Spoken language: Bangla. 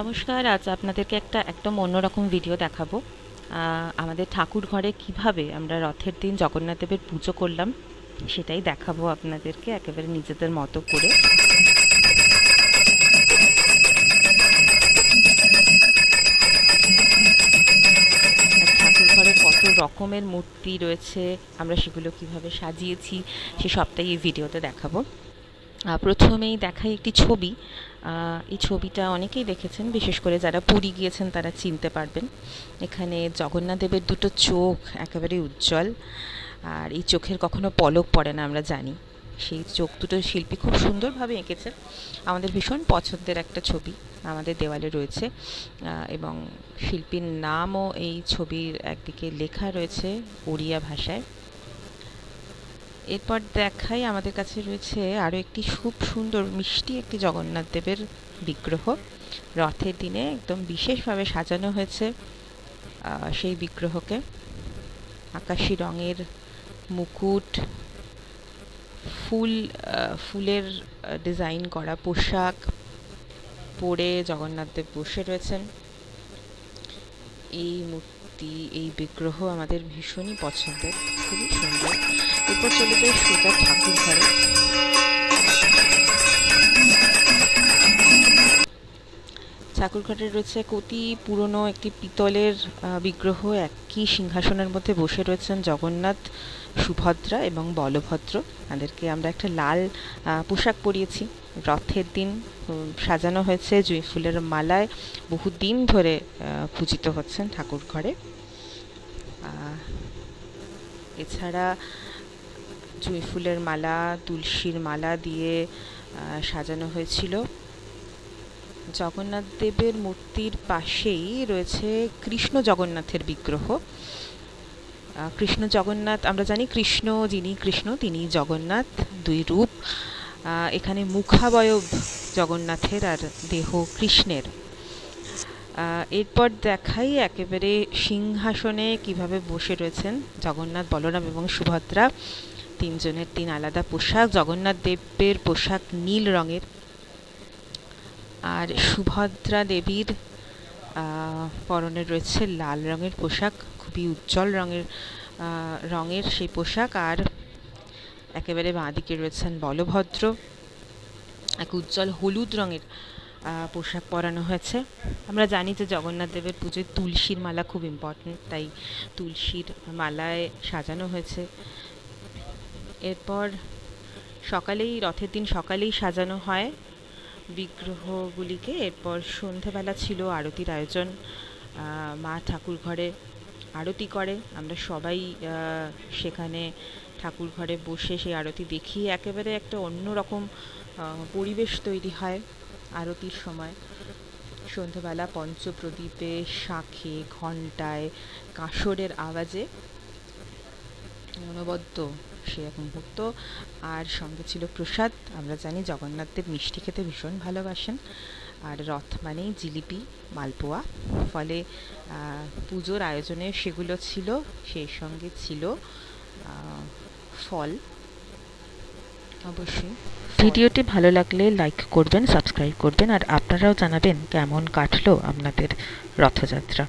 নমস্কার, আজ আপনাদেরকে একটা একদম অন্যরকম ভিডিও দেখাবো। আমাদের ঠাকুর ঘরে কীভাবে আমরা রথের দিন জগন্নাথ দেবের পুজো করলাম, সেটাই দেখাবো আপনাদেরকে একেবারে নিজেদের মতো করে। ঘরে কত রকমের মূর্তি রয়েছে, আমরা সেগুলো কীভাবে সাজিয়েছি, সে সবটাই এই ভিডিওতে দেখাবো। প্রথমেই দেখাই একটি ছবি। এই ছবিটা অনেকেই দেখেছেন, বিশেষ করে যারা পুরী গিয়েছেন তারা চিনতে পারবেন। এখানে জগন্নাথদেবের দুটো চোখ একেবারে উজ্জ্বল, আর এই চোখের কখনো পলক পড়ে না আমরা জানি। সেই চোখ দুটো শিল্পী খুব সুন্দরভাবে এঁকেছেন আমাদের ভীষণ পছন্দের একটা ছবি আমাদের দেওয়ালে রয়েছে এবং শিল্পীর নামও এই ছবির একদিকে লেখা রয়েছে ওড়িয়া ভাষায়। এরপর দেখাই আমাদের কাছে রয়েছে আরও একটি খুব সুন্দর মিষ্টি একটি জগন্নাথ দেবের বিগ্রহ। রথের দিনে একদম বিশেষভাবে সাজানো হয়েছে সেই বিগ্রহকে। আকাশি রঙের মুকুট, ফুল ফুলের ডিজাইন করা পোশাক পরে জগন্নাথ দেব বসে রয়েছেন। এই মূর্তি এই বিগ্রহ আমাদের ভীষণই পছন্দের খুবই সুন্দর। এরপর চলে যাই সোজা ঠাকুর ঘরে ঠাকুর ঘরে রয়েছে অতি পুরনো একটি পিতলের বিগ্রহ। একই সিংহাসনের মধ্যে বসে রয়েছেন জগন্নাথ, সুভদ্রা এবং বলভদ্র। তাদেরকে আমরা একটা লাল পোশাক পরিয়েছি। রথের দিন সাজানো হয়েছে জুঁই ফুলের মালায়। বহুদিন ধরে পূজিত হচ্ছেন ঠাকুর ঘরে এছাড়া জুঁই ফুলের মালা, তুলসীর মালা দিয়ে সাজানো হয়েছিল। জগন্নাথ দেবের মূর্তির পাশেই রয়েছে কৃষ্ণ জগন্নাথের বিগ্রহ। কৃষ্ণ জগন্নাথ, আমরা জানি কৃষ্ণ যিনি কৃষ্ণ, তিনি জগন্নাথ, দুই রূপ। এখানে মুখাবয়ব জগন্নাথের আর দেহ কৃষ্ণের। এরপর দেখাই একেবারে সিংহাসনে কীভাবে বসে রয়েছেন জগন্নাথ বলরাম এবং সুভদ্রা। তিনজনের তিন আলাদা পোশাক, জগন্নাথ দেবের পোশাক নীল রঙের। আর সুভদ্রা দেবীর পরনে রয়েছে লাল রঙের পোশাক, খুবই উজ্জ্বল রঙের রঙের সেই পোশাক আর একেবারে বাঁদিকে রয়েছেন বলভদ্র। এক উজ্জ্বল হলুদ রঙের পোশাক পরানো হয়েছে। আমরা জানি যে জগন্নাথ দেবের পুজোয় তুলসীর মালা খুব ইম্পর্টেন্ট তাই তুলসীর মালায় সাজানো হয়েছে। এরপর সকালেই, রথের দিন সকালেই সাজানো হয়। বিগ্রহগুলিকে এরপর সন্ধেবেলা ছিল আরতির আয়োজন। মা ঠাকুর ঘরে আরতি করে। আমরা সবাই সেখানে ঠাকুর ঘরে বসে সেই আরতি দেখি। একেবারে একটা অন্যরকম আহ, পরিবেশ তৈরি হয় আরতির সময়। সন্ধেবেলা পঞ্চপ্রদীপে শাঁখে ঘণ্টায় কাঁসরের আওয়াজে অনবদ্য সে এক মুহূর্ত আর সঙ্গে ছিল প্রসাদ। আমরা জানি জগন্নাথ দেব মিষ্টি খেতে ভীষণ ভালোবাসেন। আর রথ মানেই জিলিপি, মালপোয়া। ফলে পুজোর আয়োজনে সেগুলো ছিল, সেই সঙ্গে ছিল ফল। অবশ্যই ভিডিওটি ভালো লাগলে লাইক করবেন সাবস্ক্রাইব করবেন। আর আপনারাও জানাবেন কেমন কাটলো আপনাদের রথযাত্রা।